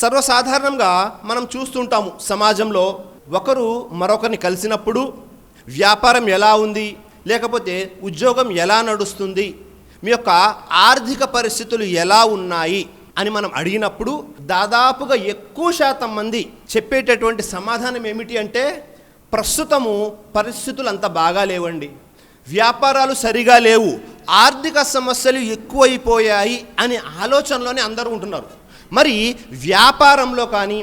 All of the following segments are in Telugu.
సర్వసాధారణంగా మనం చూస్తుంటాము సమాజంలో ఒకరు మరొకరిని కలిసినప్పుడు వ్యాపారం ఎలా ఉంది లేకపోతే ఉద్యోగం ఎలా నడుస్తుంది మీ యొక్క ఆర్థిక పరిస్థితులు ఎలా ఉన్నాయి అని మనం అడిగినప్పుడు దాదాపుగా ఎక్కువ శాతం మంది చెప్పేటటువంటి సమాధానం ఏమిటి అంటే ప్రస్తుతము పరిస్థితులు అంత బాగా లేవండి. వ్యాపారాలు సరిగా లేవు ఆర్థిక సమస్యలు ఎక్కువైపోయాయి అనే ఆలోచనలోనే అందరూ ఉంటున్నారు. మరి వ్యాపారంలో కానీ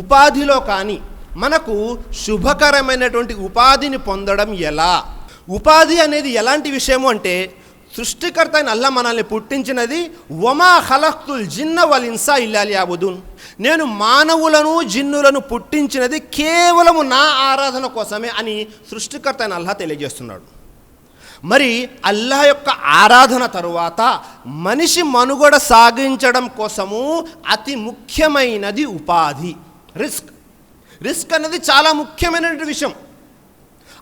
ఉపాధిలో కానీ మనకు శుభకరమైనటువంటి ఉపాధిని పొందడం ఎలా? ఉపాధి అనేది ఎలాంటి విషయము అంటే సృష్టికర్త అయిన అల్లా మనల్ని పుట్టించినది ఒమా హలక్తుల్ జిన్న వల్ ఇన్సా ఇల్లాలి అబుదున్ నేను మానవులను జిన్నులను పుట్టించినది కేవలము నా ఆరాధన కోసమే అని సృష్టికర్త అయిన అల్లా తెలియజేస్తున్నాడు. మరి అల్లా యొక్క ఆరాధన తరువాత మనిషి మనుగడ సాగించడం కోసము అతి ముఖ్యమైనది ఉపాధి రిస్క్. రిస్క్ అనేది చాలా ముఖ్యమైనటువంటి విషయం.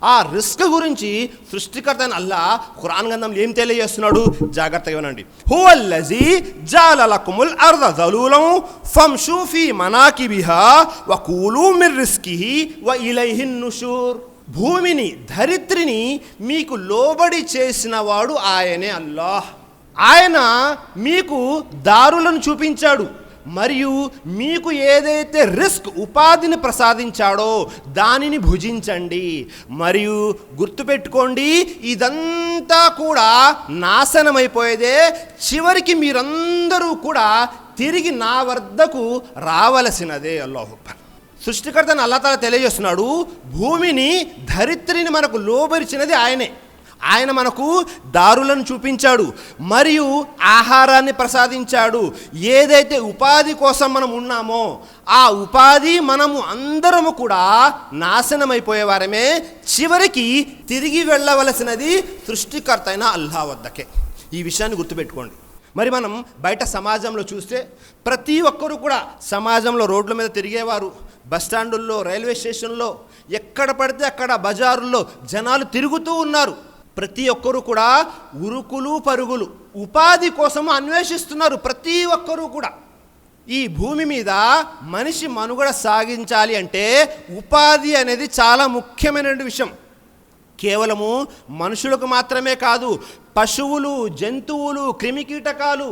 ఆ రిస్క్ గురించి సృష్టికర్త అని అల్లా ఖురాన్ గంధం ఏం తెలియజేస్తున్నాడు? జాగ్రత్తగా వినండి. హువల్లజీ జాలలకుముల్ అర్ధ జలూలం ఫంషూఫీ మనాకిబిహా వ కూలు మిర్ రిస్కిహి వ ఇలైహిన్ నుషూర్. భూమిని ధరిత్రిని మీకు లోబడి చేసిన వాడు ఆయనే అల్లాహ్. ఆయన మీకు దారులను చూపించాడు మరియు మీకు ఏదైతే రిస్క్ ఉపాధిని ప్రసాదించాడో దానిని భుజించండి. మరియు గుర్తుపెట్టుకోండి ఇదంతా కూడా నాశనమైపోయేదే చివరికి మీరందరూ కూడా తిరిగి నా వద్దకు రావలసినదే అల్లాహు సృష్టికర్తను అల్లతల తెలియజేస్తున్నాడు భూమిని ధరిత్రిని మనకు లోబరిచినది ఆయనే. ఆయన మనకు దారులను చూపించాడు మరియు ఆహారాన్ని ప్రసాదించాడు. ఏదైతే ఉపాధి కోసం మనం ఉన్నామో ఆ ఉపాధి మనము అందరము కూడా నాశనమైపోయేవారమే చివరికి తిరిగి వెళ్ళవలసినది సృష్టికర్త అయిన అల్లా వద్దకే. ఈ విషయాన్ని గుర్తుపెట్టుకోండి. మరి మనం బయట సమాజంలో చూస్తే ప్రతి ఒక్కరూ కూడా సమాజంలో రోడ్ల మీద తిరిగేవారు. బస్ స్టాండుల్లో రైల్వే స్టేషన్లో ఎక్కడ పడితే అక్కడ బజారుల్లో జనాలు తిరుగుతూ ఉన్నారు. ప్రతి ఒక్కరూ కూడా ఉరుకులు పరుగులు ఉపాధి కోసం అన్వేషిస్తున్నారు ప్రతి ఒక్కరూ కూడా. ఈ భూమి మీద మనిషి మనుగడ సాగించాలి అంటే ఉపాధి అనేది చాలా ముఖ్యమైన విషయం. కేవలము మనుషులకు మాత్రమే కాదు పశువులు జంతువులు క్రిమికీటకాలు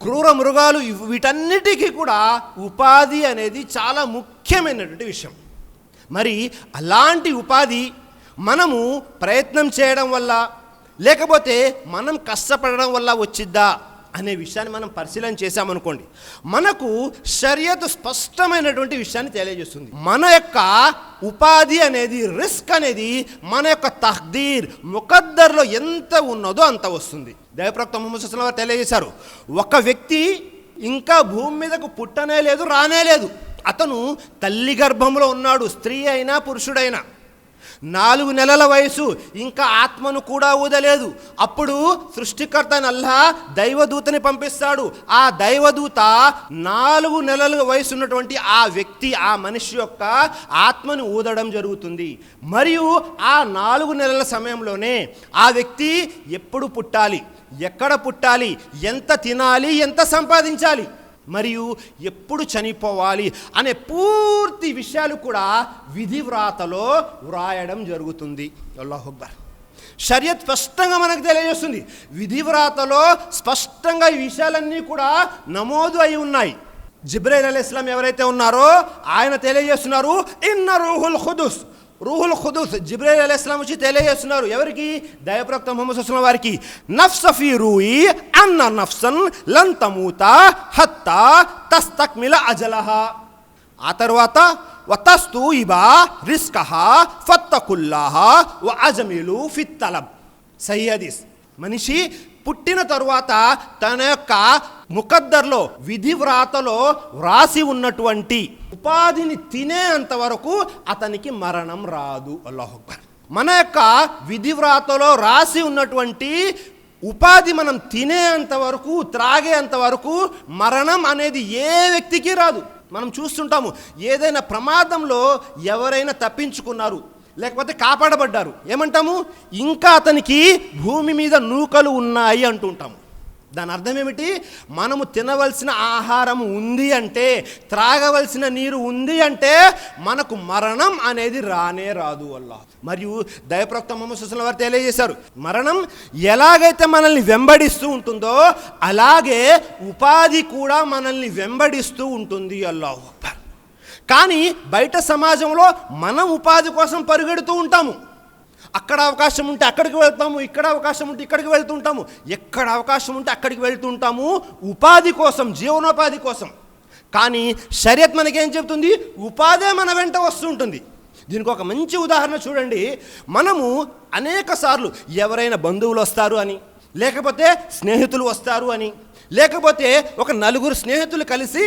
క్రూర మృగాలు వీటన్నిటికీ కూడా ఉపాధి అనేది చాలా ముఖ్యమైనటువంటి విషయం. మరి అలాంటి ఉపాధి మనము ప్రయత్నం చేయడం వల్ల లేకపోతే మనం కష్టపడడం వల్ల వచ్చిద్దా అనే విషయాన్ని మనం పరిశీలన చేశామనుకోండి మనకు షరియత్ స్పష్టమైనటువంటి విషయాన్ని తెలియజేస్తుంది. మన యొక్క ఉపాధి అనేది రిస్క్ అనేది మన యొక్క తహ్దీర్ ముఖద్దర్లో ఎంత ఉన్నదో అంత వస్తుంది. దయప్రక్త ముహమ్మద్ వారు తెలియజేశారు. ఒక వ్యక్తి ఇంకా భూమి మీదకు పుట్టనే లేదు రానే లేదు. అతను తల్లి గర్భంలో ఉన్నాడు స్త్రీ అయినా పురుషుడైనా. నాలుగు నెలల వయసు ఇంకా ఆత్మను కూడా ఊదలేదు. అప్పుడు సృష్టికర్త నల్లా దైవదూతని పంపిస్తాడు. ఆ దైవదూత నాలుగు నెలల వయసు ఉన్నటువంటి ఆ వ్యక్తి ఆ మనిషి యొక్క ఆత్మను ఊదడం జరుగుతుంది. మరియు ఆ నాలుగు నెలల సమయంలోనే ఆ వ్యక్తి ఎప్పుడు పుట్టాలి ఎక్కడ పుట్టాలి ఎంత తినాలి ఎంత సంపాదించాలి? మరియు ఎప్పుడు చనిపోవాలి అనే పూర్తి విషయాలు కూడా విధి వ్రాతలో వ్రాయడం జరుగుతుంది. అల్లాహుబ్బర్ షరియత్ స్పష్టంగా మనకు తెలియజేస్తుంది. విధి వ్రాతలో స్పష్టంగా ఈ విషయాలన్నీ కూడా నమోదు అయి ఉన్నాయి. జిబ్రైల్ అలీ ఇస్లాం ఎవరైతే ఉన్నారో ఆయన తెలియజేస్తున్నారు ఇన్న రూహుల్ ఖుదుస్. రూహుల్ ఖుదుస్ జిబ్రైల్ అలీ ఇస్లాం వచ్చి తెలియజేస్తున్నారు. ఎవరికి? దయప్రక్త మొహమ్మద్ వారికి. నఫ్సఫీ రూయి అన్న నఫ్సన్ లంతమూత హత్తా తస్తక్మిల అజలహ ఆ తర్వాత వతస్తు ఇబా రిస్కహ ఫత్తకుల్లాహ వ అజమిలు ఫిత్తలబ్ సయ్యదీస్ మనిషి పుట్టిన తరువాత తన యొక్క ముఖద్దర్లో విధి వ్రాతలో వ్రాసి ఉన్నటువంటి ఉపాధిని తినేంత వరకు అతనికి మరణం రాదు. అల్లాహుబ్బర్ మన యొక్క విధి వ్రాతలో రాసి ఉన్నటువంటి ఉపాధి మనం తినేంత వరకు త్రాగేంత వరకు మరణం అనేది ఏ వ్యక్తికి రాదు. మనం చూస్తుంటాము ఏదైనా ప్రమాదంలో ఎవరైనా తప్పించుకున్నారు లేకపోతే కాపాడబడ్డారు ఏమంటాము? ఇంకా అతనికి భూమి మీద నూకలు ఉన్నాయి అంటుంటాము. దాని అర్థం ఏమిటి? మనము తినవలసిన ఆహారం ఉంది అంటే త్రాగవలసిన నీరు ఉంది అంటే మనకు మరణం అనేది రానే రాదు అల్లా మరియు దయప్రక్త మొహమ్మద్ వారు తెలియజేశారు మరణం ఎలాగైతే మనల్ని వెంబడిస్తూ ఉంటుందో అలాగే ఉపాధి కూడా మనల్ని వెంబడిస్తూ ఉంటుంది అల్లాహు అక్బర్. కానీ బయట సమాజంలో మనం ఉపాధి కోసం పరుగెడుతూ ఉంటాము. అక్కడ అవకాశం ఉంటే అక్కడికి వెళ్తాము ఇక్కడ అవకాశం ఉంటే ఇక్కడికి వెళ్తుంటాము. ఎక్కడ అవకాశం ఉంటే అక్కడికి వెళ్తుంటాము. ఉపాధి కోసం జీవనోపాధి కోసం. కానీ షరియత్ మనకేం చెప్తుంది ఉపాధే మన వెంట వస్తుంటుంది. దీనికి ఒక మంచి ఉదాహరణ చూడండి. మనము అనేక సార్లు ఎవరైనా బంధువులు వస్తారు అని లేకపోతే స్నేహితులు వస్తారు అని లేకపోతే ఒక నలుగురు స్నేహితులు కలిసి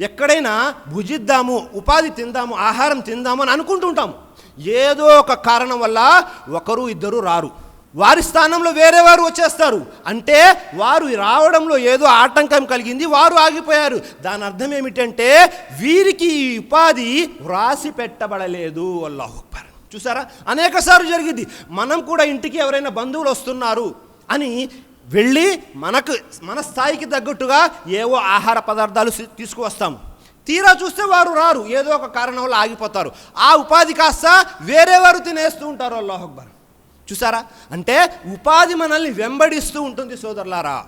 ఎక్కడైనా భుజిద్దాము ఉపాధి తిందాము ఆహారం తిందాము అని అనుకుంటుంటాము. ఏదో ఒక కారణం వల్ల ఒకరు ఇద్దరు రారు. వారి స్థానంలో వేరే వారు వచ్చేస్తారు. అంటే వారు రావడంలో ఏదో ఆటంకం కలిగింది వారు ఆగిపోయారు. దాని అర్థం ఏమిటంటే వీరికి ఈ ఉపాధి వ్రాసి పెట్టబడలేదు అల్లాహు అక్బర్. చూసారా? అనేక సార్లు జరిగింది. మనం కూడా ఇంటికి ఎవరైనా బంధువులు వస్తున్నారు అని వెళ్ళి మనకు మన స్థాయికి తగ్గట్టుగా ఏవో ఆహార పదార్థాలు తీసుకువస్తాము. తీరా చూస్తే వారు రారు. ఏదో ఒక కారణం వల్ల ఆగిపోతారు. ఆ ఉపాధి కాస్త వేరే వారు తినేస్తూ ఉంటారు. అల్లాహ్ అక్బర్. చూసారా? అంటే ఉపాధి మనల్ని వెంబడిస్తూ ఉంటుంది సోదరులారా.